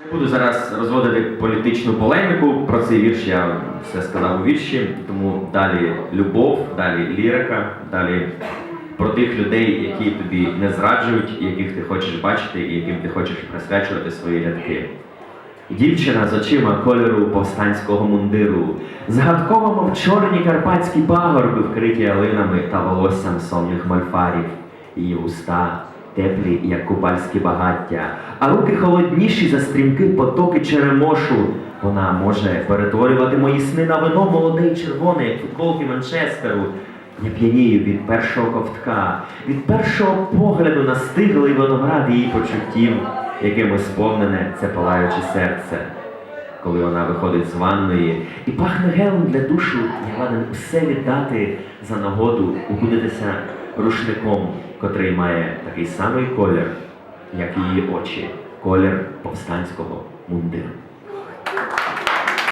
Не буду зараз розводити політичну полеміку про цей вірш, я все сказав у вірші, тому далі любов, далі лірика, далі про тих людей, які тобі не зраджують, яких ти хочеш бачити, і яким ти хочеш присвячувати свої рядки. Дівчина з очима кольору повстанського мундиру, згадково, мов чорні карпатські пагорби, вкриті ялинами та волоссям сонних мольфарів, її уста теплі, як купальські багаття, а руки холодніші за стрімки потоки черемошу. Вона може перетворювати мої сни на вино молоде й червоне, як футболки Манчестеру. Я п'янію від першого ковтка, від першого погляду на стиглий виноград її почуттів, якими сповнене це палаюче серце. Коли вона виходить з ванної. І пахне гелем для душу, я ладен усе віддати за нагоду укутитися рушником, котрий має такий самий колір, як її очі, колір повстанського мундиру.